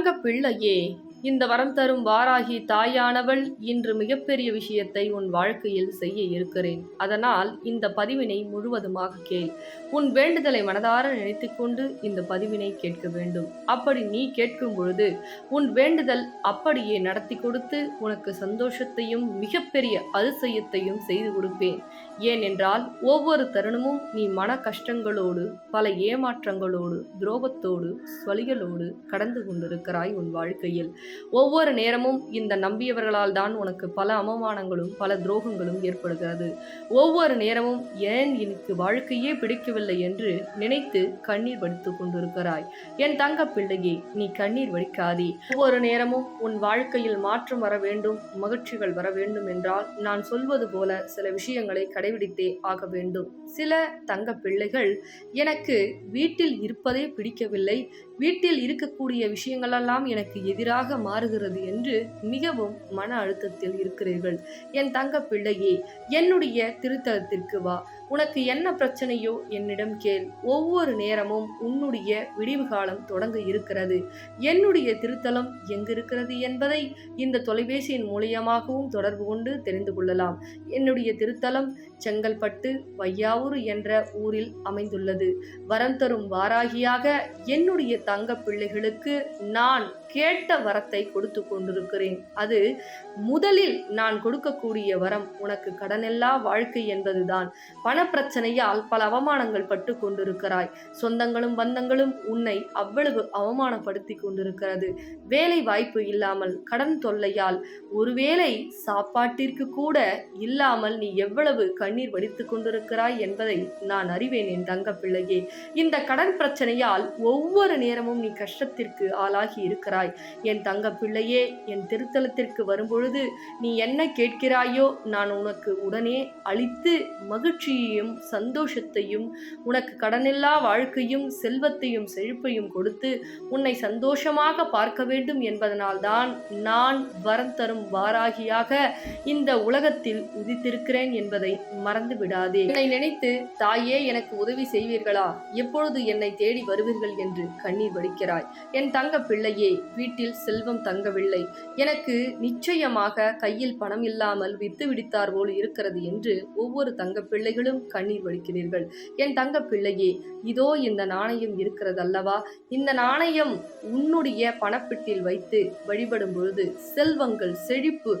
தங்க பிள்ளையே இந்த வரம் தரும் வாராகி தாயானவள் இன்று மிகப்பெரிய விஷயத்தை உன் வாழ்க்கையில் செய்ய இருக்கிறேன். அதனால் இந்த பதிவினை முழுவதுமாக கேள். உன் வேண்டுதலை மனதார நினைத்துக்கொண்டு இந்த பதிவினை கேட்க வேண்டும். அப்படி நீ கேட்கும் பொழுது உன் வேண்டுதல் அப்படியே நடத்தி கொடுத்து உனக்கு சந்தோஷத்தையும் மிகப்பெரிய அதிசயத்தையும் செய்து கொடுப்பேன். ஏனென்றால் ஒவ்வொரு தருணமும் நீ மன கஷ்டங்களோடு பல ஏமாற்றங்களோடு துரோகத்தோடு சொலிகளோடு கடந்து கொண்டிருக்கிறாய் உன் வாழ்க்கையில். ஒவ்வொரு நேரமும் இந்த நம்பியவர்களால் தான் உனக்கு பல அவமானங்களும் பல துரோகங்களும் ஏற்படுகிறது. ஒவ்வொரு நேரமும் ஏன் எனக்கு வாழ்க்கையே பிடிக்கவில்லை என்று நினைத்து கண்ணீர் வடித்துக் கொண்டிருக்கிறாய். என் தங்க பிள்ளையே நீ கண்ணீர் வடிக்காதே. ஒவ்வொரு நேரமும் உன் வாழ்க்கையில் மாற்றம் வர வேண்டும் மகிழ்ச்சிகள் வர வேண்டும் என்றால் நான் சொல்வது போல சில விஷயங்களை கடை கடைபிடித்தே ஆக வேண்டும். சில தங்க பிள்ளைகள் எனக்கு வீட்டில் இருப்பதே பிடிக்கவில்லை. வீட்டில் இருக்கக்கூடிய விஷயங்களெல்லாம் எனக்கு எதிராக மாறுகிறது என்று மிகவும் மன அழுத்தத்தில் இருக்கிறீர்கள். என் தங்க பிள்ளையே என்னுடைய திருத்தலத்திற்கு வா. உனக்கு என்ன பிரச்சனையோ என்னிடம் கேள். ஒவ்வொரு நேரமும் உன்னுடைய விடிவு காலம் தொடங்க இருக்கிறது. என்னுடைய திருத்தலம் எங்கிருக்கிறது என்பதை இந்த தொலைபேசியின் மூலியமாகவும் தொடர்பு கொண்டு தெரிந்து கொள்ளலாம். என்னுடைய திருத்தலம் செங்கல்பட்டு வையாவூர் என்ற ஊரில் அமைந்துள்ளது. வரம் தரும் வாராகியாக என்னுடைய தங்க பிள்ளைகளுக்கு நான் கேட்ட வரத்தை கொடுத்து கொண்டிருக்கிறேன். அது முதலில் நான் கொடுக்கக்கூடிய வரம். உனக்கு கடனெல்லா வாழ்க்கை என்பதுதான். பணப்பிரச்சனையால் பல அவமானங்கள் பட்டு கொண்டிருக்கிறாய். சொந்தங்களும் பந்தங்களும் உன்னை அவ்வளவு அவமானப்படுத்தி கொண்டிருக்கிறது. வேலை வாய்ப்பு இல்லாமல் கடன் தொல்லையால் ஒருவேளை சாப்பாட்டிற்கு கூட இல்லாமல் நீ எவ்வளவு கண்ணீர் வடித்துக் கொண்டிருக்கிறாய் என்பதை நான் அறிவேன் என் தங்க பிள்ளையே. இந்த கடன் பிரச்சனையால் ஒவ்வொரு நேரம் நேரமும் நீ கஷ்டத்திற்கு ஆளாகி இருக்கிறாய். என் தங்க பிள்ளையே என் திருத்தலத்திற்கு வரும்பொழுது நீ என்ன கேட்கிறாயோ நான் உனக்கு உடனே அளித்து மகிழ்ச்சியையும் சந்தோஷத்தையும் உனக்கு கடனில்லா வாழ்க்கையும் செல்வத்தையும் செழிப்பையும் கொடுத்து உன்னை சந்தோஷமாக பார்க்க வேண்டும் என்பதனால்தான் நான் வரம் தரும் வாராகியாக இந்த உலகத்தில் உதித்திருக்கிறேன் என்பதை மறந்து விடாதே என்னை நினைத்து தாயே எனக்கு உதவி செய்வீர்களா? எப்பொழுது என்னை தேடி வருவீர்கள்? என்று கண்ணீர் வடிக்கிறாய். என் தங்க பிள்ளையே வீட்டில் செல்வம் தங்கவில்லை. எனக்கு நிச்சயமாக கையில் பணம் இல்லாமல் வித்து விடித்தார் போல் இருக்கிறது என்று ஒவ்வொரு தங்க பிள்ளைகளும் கண்ணீர் வடிக்கிறீர்கள். என் தங்க பிள்ளையே இதோ இந்த நாணயம் இருக்கிறது அல்லவா இந்த நாணயம் உன்னுடைய பணப்பெட்டியில் வைத்து வழிபடும் பொழுது செல்வங்கள் செழிப்பு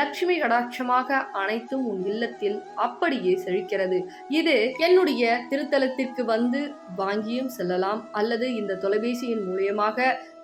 லட்சுமி கடாட்சமாக அனைத்தும் உன் இல்லத்தில் அப்படியே செழிக்கிறது. இது என்னுடைய திருத்தலத்திற்கு வந்து வாங்கியும் செல்லலாம். அல்லது இந்த தொலை தொலைபேசியின் மூலியமாக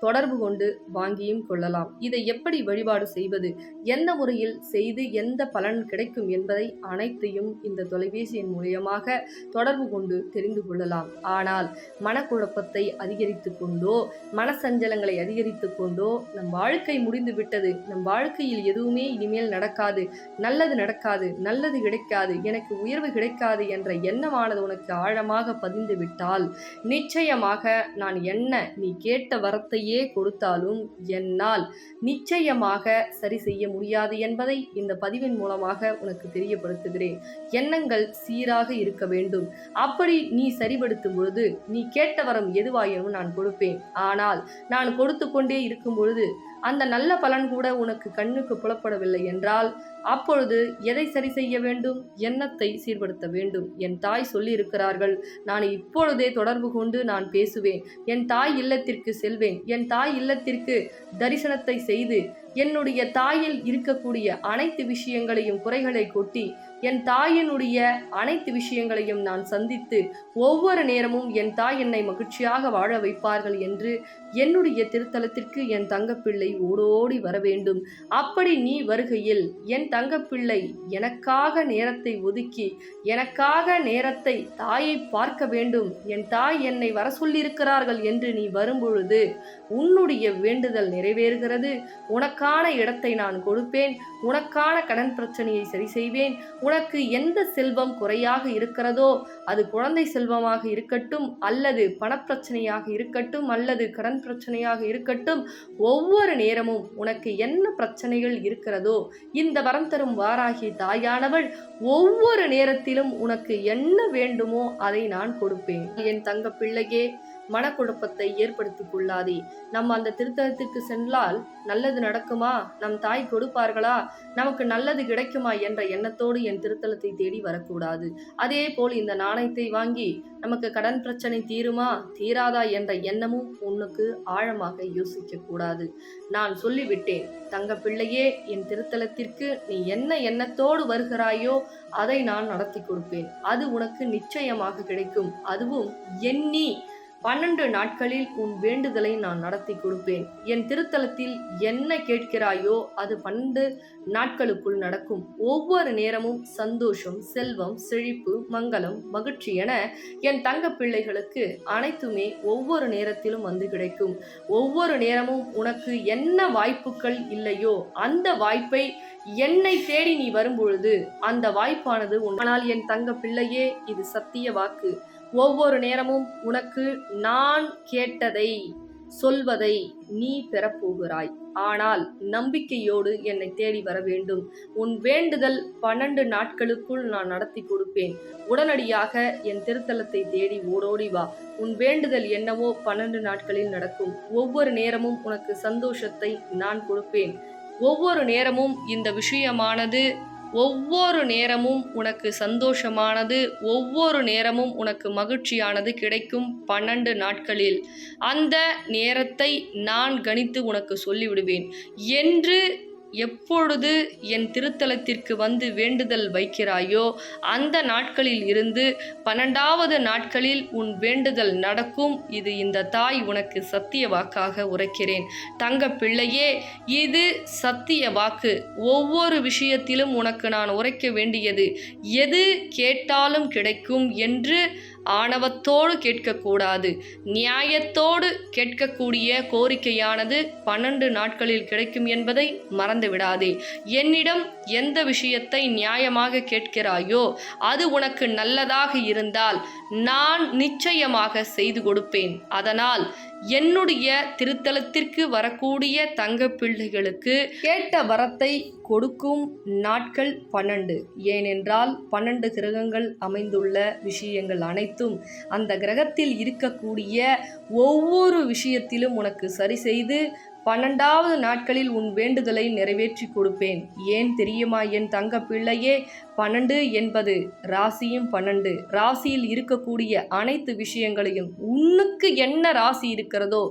தொடர்பு கொண்டு வாங்கியும் கொள்ளலாம். இதை எப்படி வழிபாடு செய்வது? எந்த முறையில் செய்து எந்த பலன் கிடைக்கும் என்பதை அனைத்தையும் இந்த தொலைபேசியின் மூலியமாக தொடர்பு கொண்டு தெரிந்து கொள்ளலாம். ஆனால் மனக்குழப்பத்தை அதிகரித்து கொண்டோ மனசஞ்சலங்களை அதிகரித்து கொண்டோ நம் வாழ்க்கை முடிந்து விட்டது நம் வாழ்க்கையில் எதுவுமே இனிமேல் நடக்காது நல்லது நடக்காது நல்லது கிடைக்காது எனக்கு உயர்வு கிடைக்காது என்ற எண்ணமானது உனக்கு ஆழமாக பதிந்து விட்டால் நிச்சயமாக நான் என்ன நீ கேட்ட வரத்தையே கொடுத்தாலும் என்னால் நிச்சயமாக சரி செய்ய முடியாது என்பதை இந்த பதிவின் மூலமாக உனக்கு தெரியப்படுத்துகிறேன். எண்ணங்கள் சீராக இருக்க வேண்டும். அப்படி நீ சரிபடுத்தும் பொழுது நீ கேட்ட வரம் எதுவாயினும் நான் கொடுப்பேன். ஆனால் நான் கொடுத்து கொண்டே இருக்கும் பொழுது அந்த நல்ல பலன் கூட உனக்கு கண்ணுக்கு புலப்படவில்லை என்றால் அப்பொழுது எதை சரி செய்ய வேண்டும்? எண்ணத்தை சீர்படுத்த வேண்டும். என் தாய் சொல்லியிருக்கிறார்கள் நான் இப்பொழுதே தொடர்பு கொண்டு நான் பேசுவேன். என் தாய் இல்லத்திற்கு செல்வேன். என் தாய் இல்லத்திற்கு தரிசனத்தை செய்து என்னுடைய தாயில் இருக்கக்கூடிய அனைத்து விஷயங்களையும் குறைகளை கொட்டி என் தாயினுடைய அனைத்து விஷயங்களையும் நான் சந்தித்து ஒவ்வொரு நேரமும் என் தாய் என்னை மகிழ்ச்சியாக வாழ வைப்பார்கள் என்று என்னுடைய திருத்தலத்திற்கு என் தங்கப்பிள்ளை ஓடோடி வர வேண்டும் அப்படி நீ வருகையில் என் தங்கப்பிள்ளை எனக்காக நேரத்தை ஒதுக்கி எனக்காக நேரத்தை தாயை பார்க்க வேண்டும். என் தாய் என்னை வர சொல்லியிருக்கிறார்கள் என்று நீ வரும்பொழுது உன்னுடைய வேண்டுதல் நிறைவேறுகிறது. உனக்கு உனக்கான இடத்தை நான் கொடுப்பேன். உனக்கான கடன் பிரச்சனையை சரி செய்வேன். உனக்கு எந்த செல்வம் குறையாக இருக்கிறதோ அது குழந்தை செல்வமாக இருக்கட்டும் அல்லது பணப்பிரச்சனையாக இருக்கட்டும் அல்லது கடன் பிரச்சனையாக இருக்கட்டும் ஒவ்வொரு நேரமும் உனக்கு என்ன பிரச்சனைகள் இருக்கிறதோ இந்த வரம் தரும் வாராகி தாயானவள் ஒவ்வொரு நேரத்திலும் உனக்கு என்ன வேண்டுமோ அதை நான் கொடுப்பேன். என் தங்க பிள்ளையே மனக்குழப்பத்தை ஏற்படுத்திக் கொள்ளாதே. நம்ம அந்த திருத்தலத்திற்கு சென்றால் நல்லது நடக்குமா? நம் தாய் கொடுப்பார்களா? நமக்கு நல்லது கிடைக்குமா என்ற எண்ணத்தோடு என் திருத்தலத்தை தேடி வரக்கூடாது. அதே போல் இந்த நாணயத்தை வாங்கி நமக்கு கடன் பிரச்சனை தீருமா? தீராதா என்ற எண்ணமும் உன்னுக்கு ஆழமாக யோசிக்க கூடாது. நான் சொல்லிவிட்டேன் தங்க பிள்ளையே என் திருத்தலத்திற்கு நீ என்ன எண்ணத்தோடு வருகிறாயோ அதை நான் நடத்தி கொடுப்பேன். அது உனக்கு நிச்சயமாக கிடைக்கும். அதுவும் எண்ணி பன்னெண்டு நாட்களில் உன் வேண்டுதலை நான் நடத்தி கொடுப்பேன். என் திருத்தலத்தில் என்ன கேட்கிறாயோ அது பன்னெண்டு நாட்களுக்குள் நடக்கும். ஒவ்வொரு நேரமும் சந்தோஷம் செல்வம் செழிப்பு மங்களம் மகிழ்ச்சி என என் தங்க பிள்ளைகளுக்கு அனைத்துமே ஒவ்வொரு நேரத்திலும் வந்து கிடைக்கும். ஒவ்வொரு நேரமும் உனக்கு என்ன வாய்ப்புகள் இல்லையோ அந்த வாய்ப்பை என்னை தேடி நீ வரும்பொழுது அந்த வாய்ப்பானது உன் ஆனால் என் தங்க பிள்ளையே இது சத்திய வாக்கு. ஒவ்வொரு நேரமும் உனக்கு நான் கேட்டதை சொல்வதை நீ பெறப்போகிறாய். ஆனால் நம்பிக்கையோடு என்னை தேடி வர வேண்டும். உன் வேண்டுதல் பன்னெண்டு நாட்களுக்குள் நான் நடத்தி கொடுப்பேன். உடனடியாக என் திருத்தலத்தை தேடி ஓடோடி வா. உன் வேண்டுதல் என்னவோ பன்னெண்டு நாட்களில் நடக்கும். ஒவ்வொரு நேரமும் உனக்கு சந்தோஷத்தை நான் கொடுப்பேன். ஒவ்வொரு நேரமும் இந்த விஷயமானது ஒவ்வொரு நேரமும் உனக்கு சந்தோஷமானது ஒவ்வொரு நேரமும் உனக்கு மகிழ்ச்சியானது கிடைக்கும் பன்னெண்டு நாட்களில். அந்த நேரத்தை நான் கணித்து உனக்கு சொல்லிவிடுவேன். என்று எப்பொழுது என் திருத்தலத்திற்கு வந்து வேண்டுதல் வைக்கிறாயோ அந்த நாட்களில் இருந்து பன்னெண்டாவது நாட்களில் உன் வேண்டுதல் நடக்கும். இது இந்த தாய் உனக்கு சத்திய வாக்காக உரைக்கிறேன். தங்க பிள்ளையே இது சத்திய வாக்கு. ஒவ்வொரு விஷயத்திலும் உனக்கு நான் உரைக்க வேண்டியது எது கேட்டாலும் கிடைக்கும் என்று ஆணவத்தோடு கேட்கக்கூடாது. நியாயத்தோடு கேட்கக்கூடிய கோரிக்கையானது பன்னெண்டு நாட்களில் கிடைக்கும் என்பதை மறந்து விடாதே என்னிடம் எந்த விஷயத்தை நியாயமாக கேட்கிறாயோ அது உனக்கு நல்லதாக இருந்தால் நான் நிச்சயமாக செய்து கொடுப்பேன். அதனால் என்னுடைய திருத்தலத்திற்கு வரக்கூடிய தங்க பிள்ளைகளுக்கு கேட்ட வரத்தை கொடுக்கும் நாட்கள் பன்னெண்டு. ஏனென்றால் பன்னெண்டு கிரகங்கள் அமைந்துள்ள விஷயங்கள் அனைத்தும் அந்த கிரகத்தில் இருக்கக்கூடிய ஒவ்வொரு விஷயத்திலும் உனக்கு சரி செய்து பன்னெண்டாவது நாட்களில் உன் வேண்டுதலை நிறைவேற்றி கொடுப்பேன். ஏன் தெரியுமா என் தங்க பிள்ளையே? பன்னெண்டு என்பது ராசியும் பன்னெண்டு. ராசியில் இருக்கக்கூடிய அனைத்து விஷயங்களையும் உன்னுக்கு என்ன ராசி இருக்கிறதோ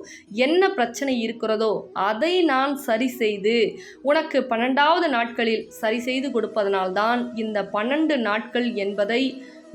என்ன பிரச்சனை இருக்கிறதோ அதை நான் சரி செய்து உனக்கு பன்னெண்டாவது நாட்களில் சரி செய்து கொடுப்பதனால்தான் இந்த பன்னெண்டு நாட்கள் என்பதை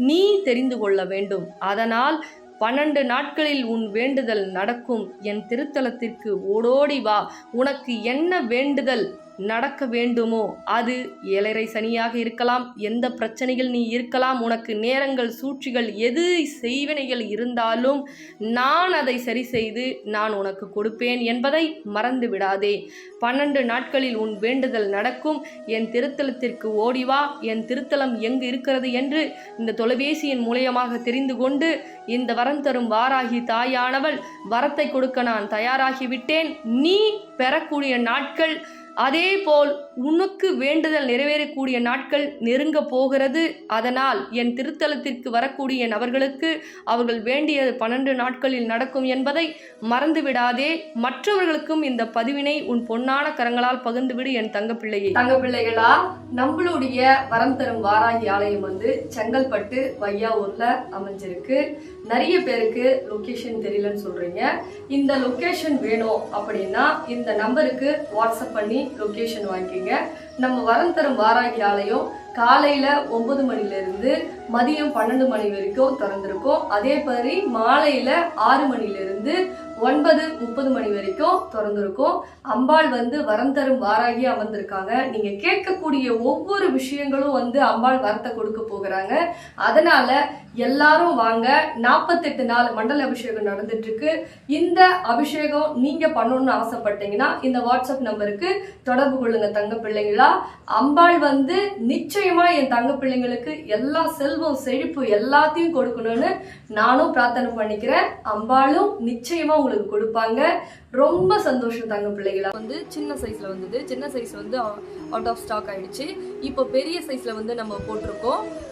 நீ தெரிந்து கொள்ள வேண்டும். அதனால் பன்னெண்டு நாட்களில் உன் வேண்டுதல் நடக்கும். என் திருத்தலத்திற்கு ஓடோடி வா. உனக்கு என்ன வேண்டுதல்? நடக்க வேண்டுமோ? அது ஏழரை சனியாக இருக்கலாம். எந்த பிரச்சனைகள் நீ இருக்கலாம்? உனக்கு நேரங்கள் சூழ்ச்சிகள் எது செய்வினைகள் இருந்தாலும் நான் அதை சரி செய்து நான் உனக்கு கொடுப்பேன் என்பதை மறந்து விடாதே. பன்னெண்டு நாட்களில் உன் வேண்டுதல் நடக்கும். என் திருத்தலத்திற்கு ஓடி வா. என் திருத்தலம் எங்கு இருக்கிறது என்று இந்த தொலைபேசியின் மூலியமாக தெரிந்து கொண்டு இந்த வரம் தரும் வாராகி தாயானவள் வரத்தை கொடுக்க நான் தயாராகிவிட்டேன். நீ பெறக்கூடிய நாட்கள் அதேபோல் உனக்கு வேண்டுதல் நிறைவேறக்கூடிய நாட்கள் நெருங்க போகிறது. அதனால் என் திருத்தலத்திற்கு வரக்கூடிய நபர்களுக்கு அவர்கள் வேண்டிய பன்னெண்டு நாட்களில் நடக்கும் என்பதை மறந்துவிடாதே. மற்றவர்களுக்கும் இந்த பதிவினை உன் பொன்னான கரங்களால் பகிர்ந்துவிடு என் தங்கப்பிள்ளையை. தங்கப்பிள்ளைகளா நம்மளுடைய வரம் தரும் வாராகி ஆலயம் வந்து செங்கல்பட்டு வையாவூர்ல அமைஞ்சிருக்கு. நிறைய பேருக்கு லொக்கேஷன் தெரியலன்னு சொல்றீங்க. இந்த லொக்கேஷன் வேணும் அப்படின்னா இந்த நம்பருக்கு வாட்ஸ்அப் பண்ணி லொக்கேஷன் வாங்கிக்கோங்க. நம்ம வரம் தரும் வாராகி ஆலயம் காலையில ஒன்பது மணில இருந்து மதியம் பன்னெண்டு மணி வரைக்கும் திறந்திருக்கும். அதே மாதிரி மாலையில ஆறு மணில இருந்து ஒன்பது முப்பது மணி வரைக்கும் திறந்திருக்கும். அம்பாள் வந்து வரம் தரும் வாராகி அமர்ந்திருக்காங்க. நீங்க கேட்கக்கூடிய ஒவ்வொரு விஷயங்களும் வந்து அம்பாள் வரத்தை கொடுக்க போகிறாங்க. அதனால எல்லாரும் வாங்க. நாற்பத்தெட்டு நாள் மண்டல அபிஷேகம் நடந்துட்டு இருக்கு இந்த அபிஷேகம் நீங்க பண்ணணும்னு ஆசைப்பட்டீங்கன்னா இந்த வாட்ஸ்அப் நம்பருக்கு தொடர்பு கொள்ளுங்க தங்க பிள்ளைங்களா. அம்பாள் வந்து நிச்சயமா என் தங்க பிள்ளைங்களுக்கு எல்லா செல்வம் செழிப்பு எல்லாத்தையும் கொடுக்கணும்னு நானும் பிரார்த்தனை பண்ணிக்கிறேன். அம்பாளும் நிச்சயமா உங்களுக்கு கொடுப்பாங்க. ரொம்ப சந்தோஷம் தங்க பிள்ளைகளா. வந்து சின்ன சைஸ்ல வந்தது. சின்ன சைஸ் வந்து அவுட் ஆஃப் ஸ்டாக் ஆயிடுச்சு. இப்போ பெரிய சைஸ்ல வந்து நம்ம போட்டிருக்கோம்.